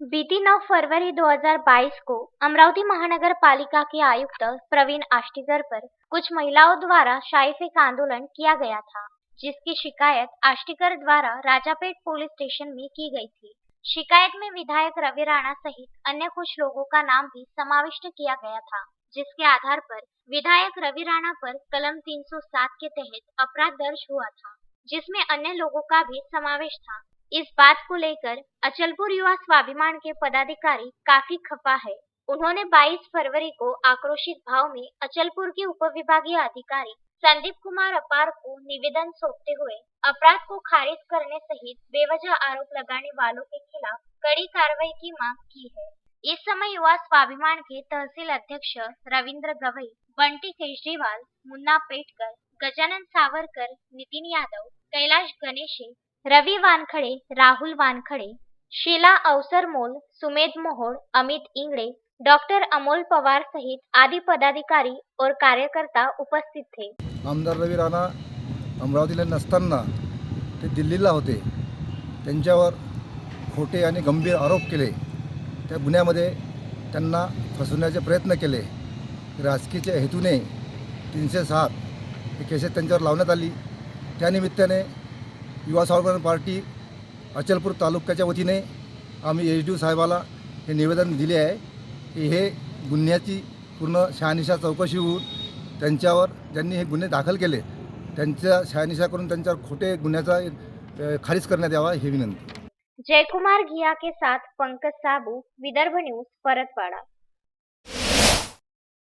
बीती 9 फरवरी 2022 को अमरावती महानगर पालिका के आयुक्त प्रवीण आष्टीकर पर कुछ महिलाओं द्वारा शाही फेंक आंदोलन किया गया था, जिसकी शिकायत आष्टीकर द्वारा राजापेट पुलिस स्टेशन में की गई थी। शिकायत में विधायक रवि राणा सहित अन्य कुछ लोगों का नाम भी समाविष्ट किया गया था, जिसके आधार पर विधायक रवि राणा पर कलम 307 के तहत अपराध दर्ज हुआ था, जिसमें अन्य लोगों का भी समावेश था। इस बात को लेकर अचलपुर युवा स्वाभिमान के पदाधिकारी काफी खफा है। उन्होंने 22 फरवरी को आक्रोशित भाव में अचलपुर के उपविभागीय अधिकारी संदीप कुमार अपार को निवेदन सौंपते हुए अपराध को खारिज करने सहित बेवजह आरोप लगाने वालों के खिलाफ कड़ी कार्रवाई की मांग की है। इस समय युवा स्वाभिमान के तहसील अध्यक्ष रविंद्र गवई बंटी केजरीवाल मुन्ना पेटकर गजानन सावरकर नितिन यादव कैलाश गणेशे रवी वानखडे राहुल वानखडे शीला अवसरमोल सुमेध मोहोळ अमित इंगळे डॉक्टर अमोल पवार सहित आदि पदाधिकारी और कार्यकर्ता उपस्थित थे. आमदार रवी राणा अमरावतीला नसताना ते दिल्लीला होते. त्यांच्यावर खोटे आणि गंभीर आरोप केले. त्या गुन्ह्यामध्ये त्यांना फसवण्याचे प्रयत्न केले. राजकीयच्या हेतूने तीनशे सात हे केसेस त्यांच्यावर लावण्यात आली. त्यानिमित्ताने युवा स्वाभिमान पार्टी अचलपूर तालुक्याच्या वतीने आम्ही एच डी साहेबाला हे निवेदन दिले आहे की हे गुन्ह्याची पूर्ण शहानिशा चौकशी होऊन त्यांच्यावर ज्यांनी हे गुन्हे दाखल केले त्यांच्या शहानिशा करून त्यांच्यावर खोटे गुन्ह्याचा खारिज करण्यात यावा ही विनंती. जयकुमार घिया के साथ पंकज साबू विदर्भ न्यूज परतवाड़ा.